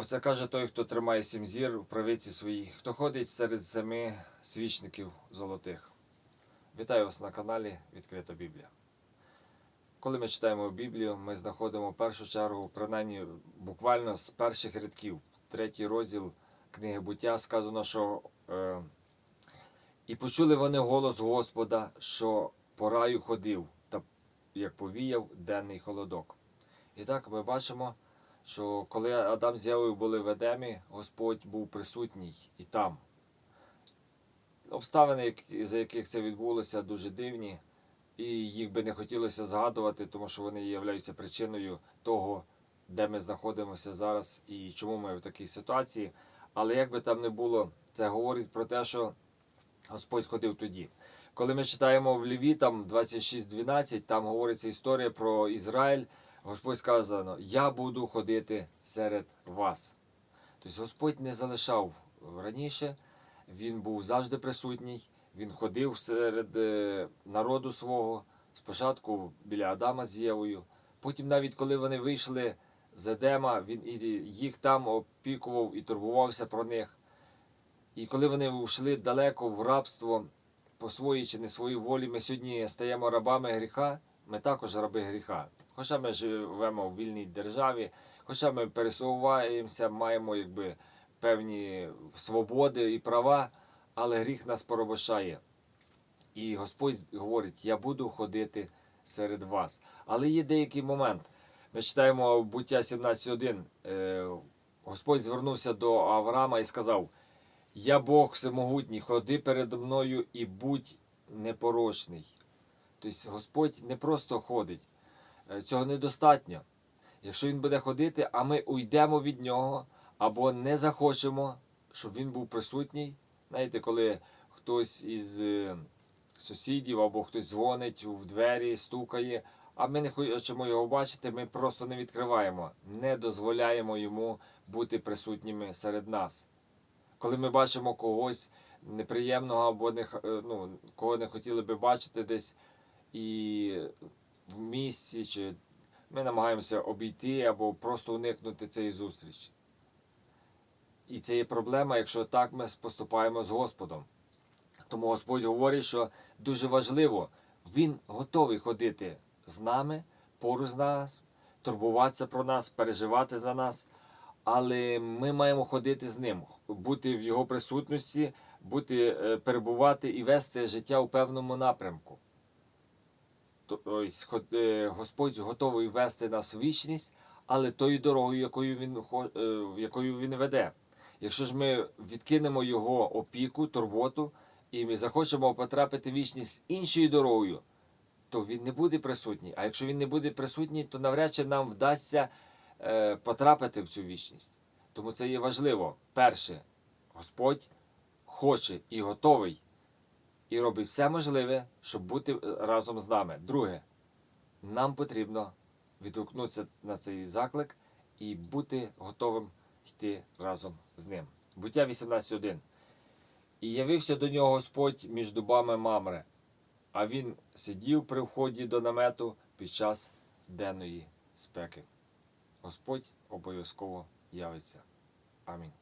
Оце каже той, хто тримає сім зір в правиці своїй, хто ходить серед семи свічників золотих. Вітаю вас на каналі Відкрита Біблія. Коли ми читаємо Біблію, ми знаходимо в першу чергу, принаймні буквально з перших рядків, третій розділ книги буття сказано, що е, і почули вони голос Господа, що по раю ходив, та як повіяв денний холодок. І так ми бачимо, що коли Адам з Євою були в Едемі, Господь був присутній і там. Обставини, за яких це відбулося, дуже дивні, і їх би не хотілося згадувати, тому що вони являються причиною того, де ми знаходимося зараз і чому ми в такій ситуації. Але як би там не було, це говорить про те, що Господь ходив тоді. Коли ми читаємо в Левітам 26.12, там говориться історія про Ізраїль. Господь сказано, я буду ходити серед вас. Тобто Господь не залишав раніше, Він був завжди присутній, Він ходив серед е, народу свого, спочатку біля Адама з Євою. Потім, навіть коли вони вийшли з Едема, він їх там опікував і турбувався про них. І коли вони йшли далеко в рабство по своїй чи не своїй волі, ми сьогодні стаємо рабами гріха, ми також раби гріха. Хоча ми живемо в вільній державі, хоча ми пересуваємося, маємо якби певні свободи і права, але гріх нас порабощає. І Господь говорить: Я буду ходити серед вас. Але є деякий момент. Ми читаємо буття 17.1. Е, Господь звернувся до Авраама і сказав: Я Бог всемогутній, ходи передо мною і будь непорочний. Тобто Господь не просто ходить, цього недостатньо. Якщо Він буде ходити, а ми уйдемо від нього або не захочемо, щоб він був присутній. Знаєте, коли хтось із е, сусідів або хтось дзвонить в двері, стукає, а ми не хочемо його бачити, ми просто не відкриваємо, не дозволяємо йому бути присутніми серед нас. Коли ми бачимо когось неприємного або не, е, ну, кого не хотіли би бачити десь і в місці, чи ми намагаємося обійти або просто уникнути цієї зустрічі. І це є проблема, якщо так ми поступаємо з Господом. Тому Господь говорить, що дуже важливо, Він готовий ходити з нами, поруч з нас, турбуватися про нас, переживати за нас. Але ми маємо ходити з ним, бути в його присутності, бути, е, перебувати і вести життя у певному напрямку. Е, Господь готовий вести нас у вічність, але тою дорогою, якою він, е, якою він веде. Якщо ж ми відкинемо його опіку, турботу, і ми захочемо потрапити в вічність іншою дорогою, то він не буде присутній. А якщо він не буде присутній, то навряд чи нам вдасться е, потрапити в цю вічність. Тому це є важливо. Перше, Господь хоче і готовий, і робить все можливе, щоб бути е, разом з нами. Друге, нам потрібно відгукнутися на цей заклик і бути готовим йти разом з ним. Буття 18.1. І явився до нього Господь між дубами Мамре, а він сидів при вході до намету під час денної спеки. Господь обов'язково явиться. Амінь.